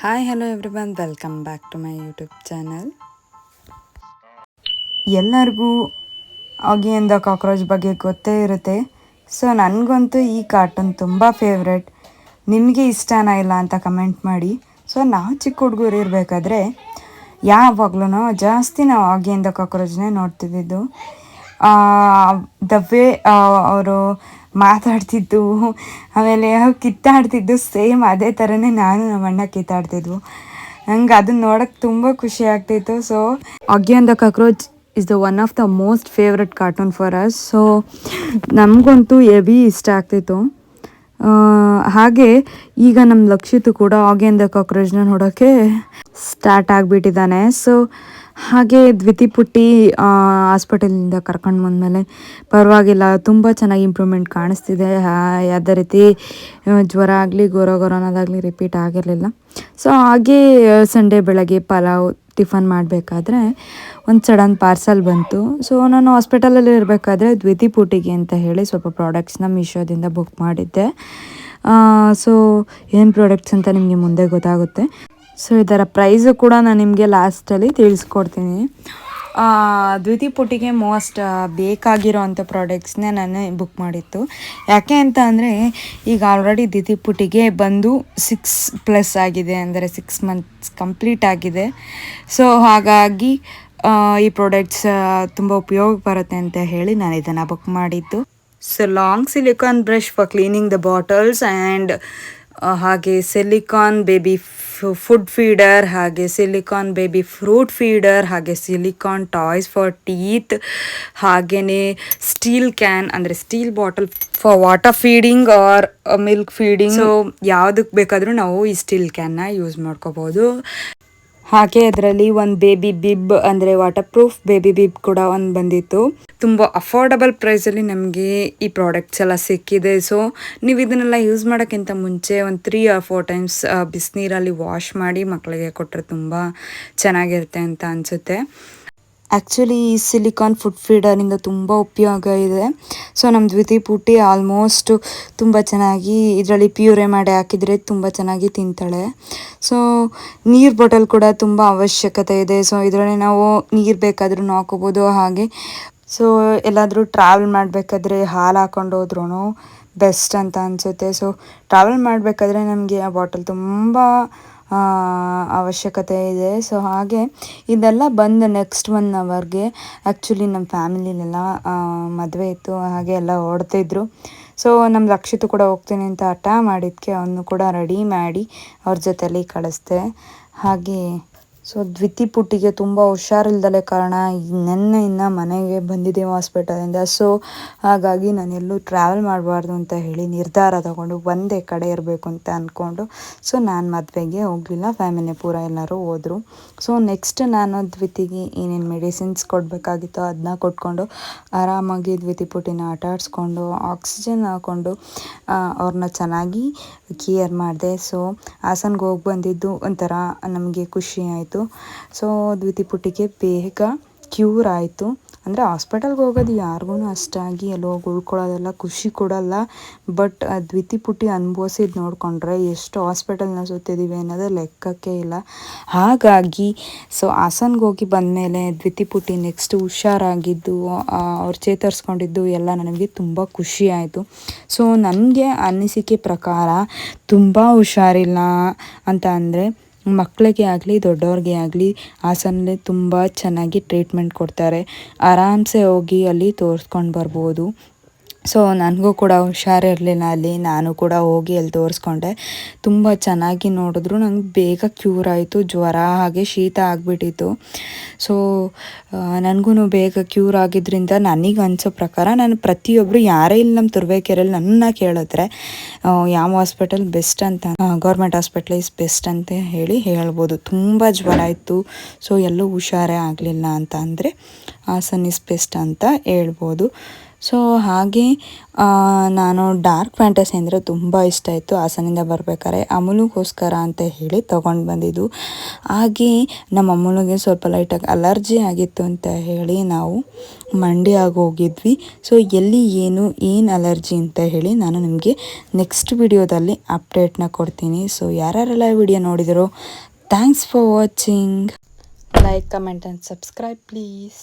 Hi hello everyone welcome back to my YouTube channel ಎಲ್ಲರಿಗೂ ಆಗಿಯಿಂದ cockroach ಬಗ್ಗೆ ಗೊತ್ತೇ ಇರುತ್ತೆ. ಸೊ ನನಗಂತೂ ಈ ಕಾರ್ಟೂನ್ ತುಂಬ ಫೇವ್ರೆಟ್ ನಿಮಗೆ ಇಷ್ಟನೇ ಇಲ್ಲ ಅಂತ ಕಮೆಂಟ್ ಮಾಡಿ. ಸೊ ನಾವು ಚಿಕ್ಕ ಹುಡುಗರು ಇರಬೇಕಾದ್ರೆ ಯಾವಾಗ್ಲೂ ಜಾಸ್ತಿ ನಾವು ಆಗಿಯಿಂದ ಕಾಕ್ರೋಚ್ನೇ ನೋಡ್ತಿದ್ದಿದ್ದು ದ ವೇ ಅವರು ಮಾತಾಡ್ತಿದ್ದು, ಆಮೇಲೆ ಕಿತ್ತಾಡ್ತಿದ್ದು ಸೇಮ್ ಅದೇ ಥರನೇ ನಾನು ನಮ್ಮ ಅಣ್ಣ ಕಿತ್ತಾಡ್ತಿದ್ವು. ನಂಗೆ ಅದನ್ನ ನೋಡೋಕ್ಕೆ ತುಂಬ ಖುಷಿ ಆಗ್ತಿತ್ತು. So Oggy the cockroach is the one of the most favourite cartoon for us so ನಮಗಂತೂ ಎವಿ ಇಷ್ಟ ಆಗ್ತಿತ್ತು. ಹಾಗೆ ಈಗ ನಮ್ಮ ಲಕ್ಷಿತು ಕೂಡ ಆಗೇಂದ ಕಾಕ್ರೋಚ್ನ ನೋಡೋಕ್ಕೆ ಸ್ಟಾರ್ಟ್ ಆಗಿಬಿಟ್ಟಿದ್ದಾನೆ. ಸೊ ಹಾಗೆ ದ್ವಿತಿ ಪುಟ್ಟಿ ಹಾಸ್ಪಿಟಲಿಂದ ಕರ್ಕೊಂಡು ಬಂದಮೇಲೆ ಪರವಾಗಿಲ್ಲ, ತುಂಬ ಚೆನ್ನಾಗಿ ಇಂಪ್ರೂವ್ಮೆಂಟ್ ಕಾಣಿಸ್ತಿದೆ. ಯಾವುದೇ ರೀತಿ ಜ್ವರ ಆಗಲಿ ಗೊರೋ ಗೊರೋ ಅನ್ನೋದಾಗಲಿ ರಿಪೀಟ್ ಆಗಿರಲಿಲ್ಲ. ಸೊ ಹಾಗೆ ಸಂಡೇ ಬೆಳಗ್ಗೆ ಪಲಾವ್ ಟಿಫನ್ ಮಾಡಬೇಕಾದ್ರೆ ಒಂದು ಸಡನ್ ಪಾರ್ಸಲ್ ಬಂತು. ಸೊ ನಾನು ಹಾಸ್ಪಿಟಲಲ್ಲಿ ಇರಬೇಕಾದ್ರೆ ದ್ವಿತಿ ಪೂಟಿಗೆ ಅಂತ ಹೇಳಿ ಸ್ವಲ್ಪ ಪ್ರಾಡಕ್ಟ್ಸ್ನ ಮೀಶೋದಿಂದ ಬುಕ್ ಮಾಡಿದ್ದೆ. ಸೊ ಏನು ಪ್ರಾಡಕ್ಟ್ಸ್ ಅಂತ ನಿಮಗೆ ಮುಂದೆ ಗೊತ್ತಾಗುತ್ತೆ. ಸೊ ಇದರ ಪ್ರೈಸು ಕೂಡ ನಾನು ನಿಮಗೆ ಲಾಸ್ಟಲ್ಲಿ ತಿಳಿಸ್ಕೊಡ್ತೀನಿ. ದ್ವಿತಿ ಪುಟಿಗೆ ಮೋಸ್ಟ್ ಬೇಕಾಗಿರೋ ಅಂಥ ಪ್ರಾಡಕ್ಟ್ಸ್ನೇ ನಾನು ಬುಕ್ ಮಾಡಿತ್ತು ಯಾಕೆ ಅಂತ ಅಂದರೆ, ಈಗ ಆಲ್ರೆಡಿ ದ್ವಿತಿ ಪುಟಿಗೆ ಬಂದು ಸಿಕ್ಸ್ ಪ್ಲಸ್ ಆಗಿದೆ, ಅಂದರೆ ಸಿಕ್ಸ್ ಮಂತ್ಸ್ ಕಂಪ್ಲೀಟ್ ಆಗಿದೆ. ಸೊ ಹಾಗಾಗಿ ಈ ಪ್ರಾಡಕ್ಟ್ಸ್ ತುಂಬ ಉಪಯೋಗ ಬರುತ್ತೆ ಅಂತ ಹೇಳಿ ನಾನು ಇದನ್ನು ಬುಕ್ ಮಾಡಿದ್ದು. So long silicone brush for cleaning the bottles and ಹಾಗೆ ಸಿಲಿಕಾನ್ ಬೇಬಿ ಫುಡ್ ಫೀಡರ್ ಹಾಗೆ ಸಿಲಿಕಾನ್ ಬೇಬಿ ಫ್ರೂಟ್ ಫೀಡರ್ ಹಾಗೆ ಸಿಲಿಕಾನ್ ಟಾಯ್ಸ್ ಫಾರ್ ಟೀತ್ ಹಾಗೆಯೇ ಸ್ಟೀಲ್ ಕ್ಯಾನ್ ಅಂದರೆ steel bottle for water feeding or milk feeding so ಯಾವುದಕ್ಕೆ ಬೇಕಾದರೂ ನಾವು ಈ steel ಕ್ಯಾನ್ನ use ಮಾಡ್ಕೋಬೋದು. ಹಾಗೆ ಅದರಲ್ಲಿ ಒಂದು ಬೇಬಿ ಬಿಬ್ ಅಂದರೆ ವಾಟರ್ ಪ್ರೂಫ್ ಬೇಬಿ ಬಿಬ್ ಕೂಡ ಒಂದು ಬಂದಿತ್ತು. ತುಂಬ ಅಫೋರ್ಡಬಲ್ ಪ್ರೈಸಲ್ಲಿ ನಮಗೆ ಈ ಪ್ರಾಡಕ್ಟ್ಸ್ ಎಲ್ಲ ಸಿಕ್ಕಿದೆ. ಸೊ ನೀವು ಇದನ್ನೆಲ್ಲ ಯೂಸ್ ಮಾಡೋಕ್ಕಿಂತ ಮುಂಚೆ ಒಂದು ತ್ರೀ ಆರ್ ಫೋರ್ ಟೈಮ್ಸ್ ಬಿಸಿನೀರಲ್ಲಿ ವಾಶ್ ಮಾಡಿ ಮಕ್ಕಳಿಗೆ ಕೊಟ್ಟರೆ ತುಂಬ ಚೆನ್ನಾಗಿರುತ್ತೆ ಅಂತ ಅನಿಸುತ್ತೆ. ಆ್ಯಕ್ಚುಲಿ ಈ ಸಿಲಿಕಾನ್ ಫುಡ್ ಫೀಡರಿಂದ ತುಂಬ ಉಪಯೋಗ ಇದೆ. ಸೊ ನಮ್ಮ ದ್ವಿತಿ ಪುಟ್ಟಿ ಆಲ್ಮೋಸ್ಟ್ ತುಂಬ ಚೆನ್ನಾಗಿ ಇದರಲ್ಲಿ ಪ್ಯೂರೆ ಮಾಡಿ ಹಾಕಿದರೆ ತುಂಬ ಚೆನ್ನಾಗಿ ತಿಂತಾಳೆ. ಸೊ ನೀರು ಬಾಟಲ್ ಕೂಡ ತುಂಬ ಅವಶ್ಯಕತೆ ಇದೆ. ಸೊ ಇದರಲ್ಲಿ ನಾವು ನೀರು ಬೇಕಾದ್ರೂ ಹಾಕೋಬೋದು ಹಾಗೆ. ಸೊ ಎಲ್ಲಾದರೂ ಟ್ರಾವೆಲ್ ಮಾಡಬೇಕಾದ್ರೆ ಹಾಲು ಹಾಕೊಂಡು ಹೋದ್ರೂ ಬೆಸ್ಟ್ ಅಂತ ಅನಿಸುತ್ತೆ. ಸೊ ಟ್ರಾವೆಲ್ ಮಾಡಬೇಕಾದ್ರೆ ನಮಗೆ ಆ ಬಾಟಲ್ ತುಂಬ ಅವಶ್ಯಕತೆ ಇದೆ. ಸೊ ಹಾಗೆ ಇದೆಲ್ಲ ಬಂದು ನೆಕ್ಸ್ಟ್ ಒನ್ ಅವರ್ಗೆ ಆ್ಯಕ್ಚುಲಿ ನಮ್ಮ ಫ್ಯಾಮಿಲಿಲೆಲ್ಲ ಮದುವೆ ಇತ್ತು. ಹಾಗೆ ಎಲ್ಲ ಓಡ್ತಿದ್ರು ಸೊ ನಮ್ಮ ರಕ್ಷಿತು ಕೂಡ ಹೋಗ್ತೀನಿ ಅಂತ ಹಠ ಮಾಡಿದ್ದಕ್ಕೆ ಅವನು ಕೂಡ ರೆಡಿ ಮಾಡಿ ಅವ್ರ ಜೊತೆಲಿ ಕಳಿಸ್ದೆ. ಹಾಗೆ ಸೊ ದ್ವಿತಿ ಪುಟ್ಟಿಗೆ ತುಂಬ ಹುಷಾರಿಲ್ದಲೆ ಕಾರಣ ನೆನ್ನೆ ಇನ್ನು ಮನೆಗೆ ಬಂದಿದ್ದೀವಿ ಹಾಸ್ಪಿಟಲಿಂದ ಸೊ ಹಾಗಾಗಿ ನಾನು ಎಲ್ಲೂ ಟ್ರಾವೆಲ್ ಮಾಡಬಾರ್ದು ಅಂತ ಹೇಳಿ ನಿರ್ಧಾರ ತಗೊಂಡು ಒಂದೇ ಕಡೆ ಇರಬೇಕು ಅಂತ ಅಂದ್ಕೊಂಡು ಸೊ ನಾನು ಮದುವೆಗೆ ಹೋಗಲಿಲ್ಲ ಫ್ಯಾಮಿಲಿ ಪೂರ ಎಲ್ಲರೂ ಹೋದರು. ಸೊ ನೆಕ್ಸ್ಟ್ ನಾನು ದ್ವಿತಿಗೆ ಏನೇನು ಮೆಡಿಸಿನ್ಸ್ ಕೊಡಬೇಕಾಗಿತ್ತೋ ಅದನ್ನ ಕೊಟ್ಕೊಂಡು, ಆರಾಮಾಗಿ ದ್ವಿತಿ ಪುಟ್ಟಿನ ಆಟ ಆಕ್ಸಿಜನ್ ಹಾಕ್ಕೊಂಡು ಅವ್ರನ್ನ ಚೆನ್ನಾಗಿ ಕೇರ್ ಮಾಡಿದೆ. ಸೊ ಹಾಸನ್ಗೆ ಹೋಗಿ ಬಂದಿದ್ದು ಒಂಥರ ನಮಗೆ ಖುಷಿ ಆಯಿತು. ಸೊ ದ್ವಿತಿ ಪುಟ್ಟಿಗೆ ಬೇಗ ಕ್ಯೂರ್ ಆಯಿತು. ಅಂದರೆ ಹಾಸ್ಪಿಟಲ್ಗೆ ಹೋಗೋದು ಯಾರಿಗೂ ಅಷ್ಟಾಗಿ ಎಲ್ಲೋ ಹೋಗಿ ಉಳ್ಕೊಳ್ಳೋದೆಲ್ಲ ಖುಷಿ ಕೊಡಲ್ಲ. ಬಟ್ ದ್ವಿತಿ ಪುಟ್ಟಿ ಅನುಭವಿಸಿದ್ದು ನೋಡಿಕೊಂಡ್ರೆ ಎಷ್ಟು ಹಾಸ್ಪಿಟಲ್ನ ಸುತ್ತಿದ್ದೀವಿ ಅನ್ನೋದು ಲೆಕ್ಕಕ್ಕೆ ಇಲ್ಲ. ಹಾಗಾಗಿ ಸೊ ಹಾಸನ್ಗೆ ಹೋಗಿ ಬಂದಮೇಲೆ ದ್ವಿತಿ ಪುಟ್ಟಿ ನೆಕ್ಸ್ಟ್ ಹುಷಾರಾಗಿದ್ದು ಅವ್ರು ಚೇತರಿಸ್ಕೊಂಡಿದ್ದು ಎಲ್ಲ ನನಗೆ ತುಂಬ ಖುಷಿ ಆಯಿತು. ಸೊ ನನಗೆ ಅನಿಸಿಕೆ ಪ್ರಕಾರ ತುಂಬ ಹುಷಾರಿಲ್ಲ ಅಂತ ಅಂದರೆ ಮಕ್ಕಳಿಗೆ ಆಗಲಿ ದೊಡ್ಡವ್ರಿಗೆ ಆಗಲಿ ಹಾಸನಲ್ಲಿ ತುಂಬ ಚೆನ್ನಾಗಿ ಟ್ರೀಟ್ಮೆಂಟ್ ಕೊಡ್ತಾರೆ. ಆರಾಮ್ಸೆ ಹೋಗಿ ಅಲ್ಲಿ ತೋರಿಸ್ಕೊಂಡು ಬರ್ಬೋದು. ಸೊ ನನಗೂ ಕೂಡ ಹುಷಾರಿರಲಿಲ್ಲ ಅಲ್ಲಿ. ನಾನು ಕೂಡ ಹೋಗಿ ಅಲ್ಲಿ ತೋರಿಸ್ಕೊಂಡೆ. ತುಂಬ ಚೆನ್ನಾಗಿ ನೋಡಿದ್ರು. ನಂಗೆ ಬೇಗ ಕ್ಯೂರ್ ಆಯಿತು. ಜ್ವರ ಹಾಗೆ ಶೀತ ಆಗಿಬಿಟ್ಟಿತ್ತು. ಸೊ ನನಗೂ ಬೇಗ ಕ್ಯೂರ್ ಆಗಿದ್ದರಿಂದ ನನಗೆ ಅನಿಸೋ ಪ್ರಕಾರ ನಾನು ಪ್ರತಿಯೊಬ್ಬರು ಯಾರೇ ಇಲ್ಲಿ ನಮ್ಮ ತುರುವೇಕೆರೆಯಲ್ಲಿ ನನ್ನ ಕೇಳಿದ್ರೆ ಯಾವ ಹಾಸ್ಪಿಟಲ್ ಬೆಸ್ಟ್ ಅಂತ ಗೌರ್ಮೆಂಟ್ ಹಾಸ್ಪಿಟ್ಲ್ ಇಸ್ ಬೆಸ್ಟ್ ಅಂತ ಹೇಳಿ ಹೇಳ್ಬೋದು. ತುಂಬ ಜ್ವರ ಇತ್ತು ಸೊ ಎಲ್ಲೂ ಹುಷಾರೇ ಆಗಲಿಲ್ಲ ಅಂತ ಅಂದರೆ, ಹಾಸನ್ ಇಸ್ ಬೆಸ್ಟ್ ಅಂತ ಹೇಳ್ಬೋದು. ಸೊ ಹಾಗೆ ನಾನು ಡಾರ್ಕ್ ಫ್ಯಾಂಟಸಿ ಅಂದರೆ ತುಂಬ ಇಷ್ಟ ಇತ್ತು ಹಾಸನಿಂದ ಬರ್ಬೇಕಾದ್ರೆ ಅಮುಲಿಗೋಸ್ಕರ ಅಂತ ಹೇಳಿ ತೊಗೊಂಡು ಬಂದಿದ್ದು. ಹಾಗೆ ನಮ್ಮ ಅಮ್ಮನಿಗೆ ಸ್ವಲ್ಪ ಲೈಟಾಗಿ ಅಲರ್ಜಿ ಆಗಿತ್ತು ಅಂತ ಹೇಳಿ ನಾವು ಮಂಡ್ಯಾಗ ಹೋಗಿದ್ವಿ. ಸೊ ಎಲ್ಲಿ ಏನು ಏನು ಅಲರ್ಜಿ ಅಂತ ಹೇಳಿ ನಾನು ನಿಮಗೆ ನೆಕ್ಸ್ಟ್ ವಿಡಿಯೋದಲ್ಲಿ ಅಪ್ಡೇಟ್ನ ಕೊಡ್ತೀನಿ. ಸೊ ಯಾರ್ಯಾರೆಲ್ಲ video ನೋಡಿದರೋ thanks for watching like comment and subscribe please